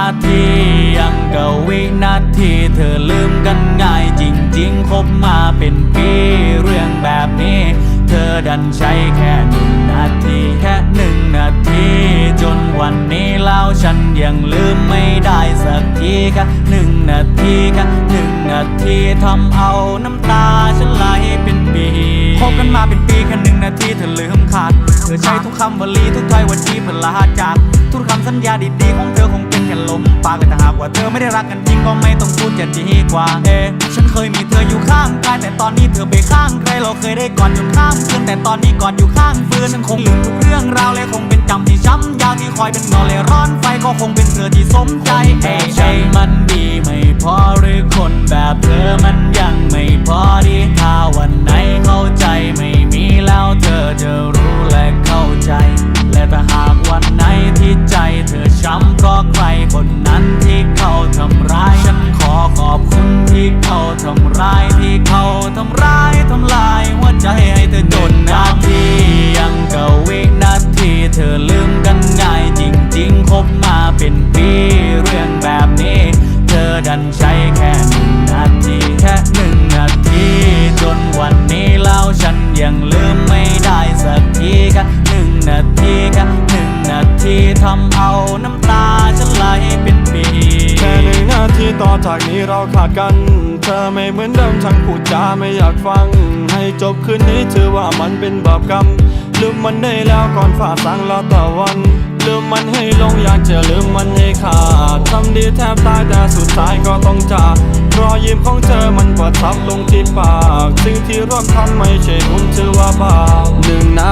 าทียังกับวินาทีเธอลืมกันง่ายจริงๆ คบมาเป็นปีเรื่องแบบนี้ เธอดันใช้แค่หนึ่งนาทีแค่หนึ่งนาทีจนวันนี้แล้วฉันยังลืมไม่ได้สักทีแค่หนึ่งนาทีแค่หนึ่งนาทีทำเอาน้ำตาฉันไหลเป็นปีคบกันมาเป็น แค่หนึ่งนาทีเธอลืมขาดเธอใช้ทุกคำวลีทุกถ้อยวันที่เพื่อลาจาก ทุกคำสัญญาดีๆของเธอคงเป็นแค่ลมปากแต่หากว่าเธอไม่ได้รักกันจริงก็ไม่ต้องพูดจะดีกว่า เอฉันเคยมีเธออยู่ข้างกายแต่ตอนนี้เธอไปข้างใครเราเคยได้กอดจนข้ามคืนแต่ตอนนี้กอดอยู่ข้างฟืนฉันคงลืมทุกเรื่องราวและคงเป็นจำที่ช้ำยาวที่คอยเป็นเงาเลยร้อนไฟก็คงเป็นเธอที่สมใจเอะใช่มันดีไม่พอหรือคนแบบเธอมันยังไม่พอดี ลายที่เขาทำร้ายทำลายหัวใจให้เธอจนนาทียังกับวินาทีเธอลืมกันง่ายจริงๆคบมาเป็นปีเรื่องแบบนี้ เธอดันใช้แค่หนึ่งนาทีแค่หนึ่งนาทีจนวันนี้แล้วฉันยังลืมไม่ได้สักทีแค่หนึ่งนาทีแค่หนึ่งนาทีทำเอาน้ำตาฉันไหลเป็น ทีต่อจากนี้เราขาดกัน เธอไม่เหมือนเดิมทั้งพูดจาไม่อยากฟัง ให้จบคืนนี้ถือว่ามันเป็นบาปกรรม ลืมมันได้แล้วก่อนฝ่าสังละตะวัน ลืมมันให้ลงอยากจะลืมมันให้ขาดทำดีแทบตายแต่สุดท้ายก็ต้องจากรอยยิ้มของเธอมันประทับลงที่ปาก สิ่งที่ร่วมทำไม่ใช่บุญถือว่าบาปหนึ่งนา